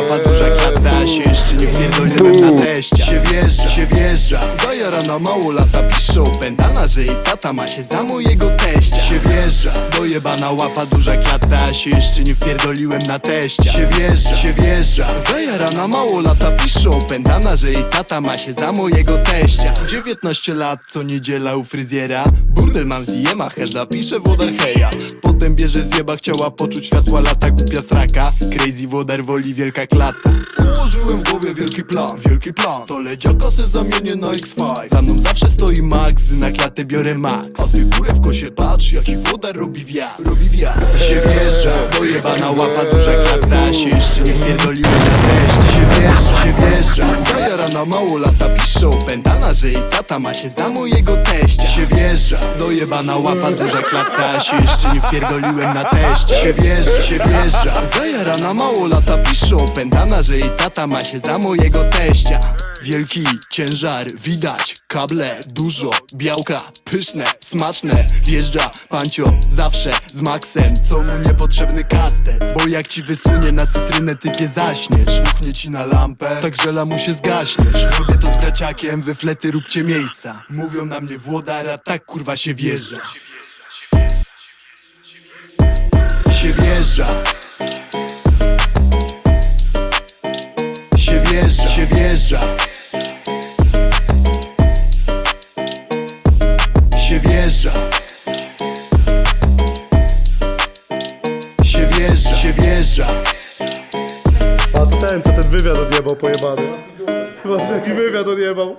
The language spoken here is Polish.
Mapa duża klata, się jeszcze nie wpierdoliłem na teście Się wjeżdża, się wjeżdża. Zajara na mało lata piszą. Pętana, że i tata ma się za mojego teścia. Się wjeżdża, dojebana łapa duża klata Się jeszcze nie wpierdoliłem na teścia. Się wjeżdża, się wjeżdża. Zajara na mało lata piszą. Pętana, że i tata ma się za mojego teścia. 19 lat co niedziela u fryzjera. Burdel mam z jema, herda pisze wodarheja Potem bierze zjeba, chciała poczuć światła lata Głupia sraka, crazy wodar woli wielka klata. Ułożyłem w głowie wielki plan, wielki plan. To leciaka se zamienię na X5 Za mną zawsze stoi Max, na klatę biorę Max. A ty górę w kosie patrz, jaki wodar robi wjazd. Robi wjazd. Się wjeżdża, dojebana łapa, duża klata. Się jeszcze nie wpierdoliłem na teść. Się wjeżdża, się wjeżdża Zajarana mało lata piszą Pętana, że jej tata ma się za mojego teścia. Się wjeżdża, dojebana łapa, duża klata Się jeszcze nie wpierdoliłem na teść Się wjeżdża, się wjeżdża. Zajarana mało lata piszą Pętana, że jej tata ma się za mojego teścia. Wielki ciężar, widać Kable, dużo, białka, pyszne, smaczne. Wjeżdża pancio, zawsze z Maxem. Co mu niepotrzebny kastet? Bo jak ci wysunie na cytrynę typie zaśniesz. Ruchnie ci na lampę, tak żela mu się zgaśniesz. Robię to z braciakiem, wy flety róbcie miejsca. Mówią na mnie Włodara, tak kurwa się wjeżdża. Się wjeżdża wjeżdża Się wjeżdża, się wjeżdża A to ten, co ten wywiad odjebał pojebany. Chyba taki wywiad odjebał.